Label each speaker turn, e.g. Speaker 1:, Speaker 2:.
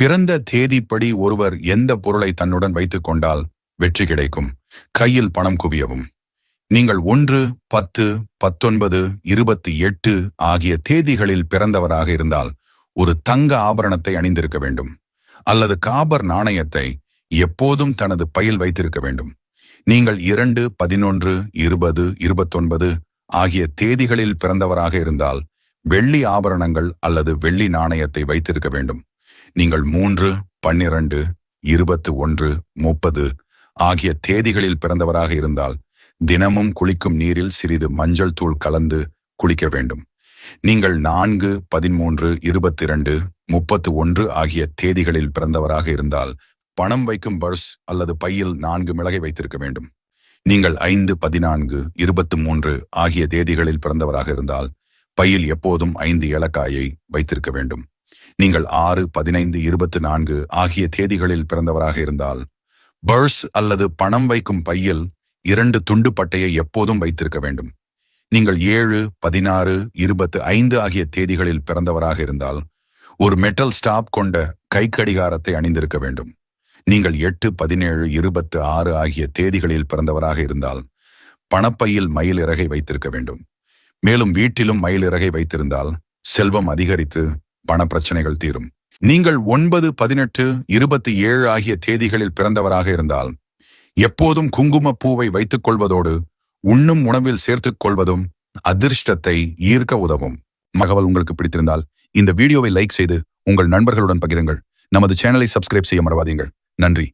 Speaker 1: பிறந்த தேதிப்படி ஒருவர் எந்த பொருளை தன்னுடன் வைத்துக் கொண்டால் வெற்றி கிடைக்கும். கையில் பணம் குவியவும். நீங்கள் ஒன்று பத்து பத்தொன்பது இருபத்தி எட்டு ஆகிய தேதிகளில் பிறந்தவராக இருந்தால் ஒரு தங்க ஆபரணத்தை அணிந்திருக்க வேண்டும். அல்லது காபர் நாணயத்தை எப்போதும் தனது பையில் வைத்திருக்க வேண்டும். நீங்கள் இரண்டு பதினொன்று இருபது இருபத்தொன்பது ஆகிய தேதிகளில் பிறந்தவராக இருந்தால் வெள்ளி ஆபரணங்கள் அல்லது வெள்ளி நாணயத்தை வைத்திருக்க வேண்டும். நீங்கள் மூன்று பன்னிரண்டு இருபத்து ஒன்று முப்பது ஆகிய தேதிகளில் பிறந்தவராக இருந்தால் தினமும் குளிக்கும் நீரில் சிறிது மஞ்சள் தூள் கலந்து குளிக்க வேண்டும். நீங்கள் நான்கு பதிமூன்று இருபத்தி இரண்டு முப்பத்து ஒன்று ஆகிய தேதிகளில் பிறந்தவராக இருந்தால் பணம் வைக்கும் பர்ஸ் அல்லது பையில் நான்கு மிளகை வைத்திருக்க வேண்டும். நீங்கள் ஐந்து பதினான்கு இருபத்து மூன்று ஆகிய தேதிகளில் பிறந்தவராக இருந்தால் பையில் எப்போதும் ஐந்து ஏலக்காயை வைத்திருக்க வேண்டும். நீங்கள் ஆறு பதினைந்து இருபத்து நான்கு ஆகிய தேதிகளில் பிறந்தவராக இருந்தால் பர்ஸ் அல்லது பணம் வைக்கும் பையில் இரண்டு துண்டு பட்டையை எப்போதும் வைத்திருக்க வேண்டும். நீங்கள் ஏழு பதினாறு இருபத்து ஐந்து ஆகிய தேதிகளில் பிறந்தவராக இருந்தால் ஒரு மெட்டல் ஸ்டாப் கொண்ட கை கடிகாரத்தை அணிந்திருக்க வேண்டும். நீங்கள் எட்டு பதினேழு இருபத்து ஆறு ஆகிய தேதிகளில் பிறந்தவராக இருந்தால் பணப்பையில் மயில் இறகை வைத்திருக்க வேண்டும். மேலும் வீட்டிலும் மயில் இறகை வைத்திருந்தால் செல்வம் அதிகரித்து பணப்பிரச்சனைகள் தீரும். நீங்கள் ஒன்பது பதினெட்டு இருபத்தி ஏழு ஆகிய தேதிகளில் பிறந்தவராக இருந்தால் எப்போதும் குங்கும பூவை வைத்துக் கொள்வதோடு உண்ணும் உணவில் சேர்த்துக் கொள்வதும் அதிர்ஷ்டத்தை ஈர்க்க உதவும். மகவல் உங்களுக்கு பிடித்திருந்தால் இந்த வீடியோவை லைக் செய்து உங்கள் நண்பர்களுடன் பகிருங்கள். நமது சேனலை சப்ஸ்கிரைப் செய்ய மறவாதீங்கள். நன்றி.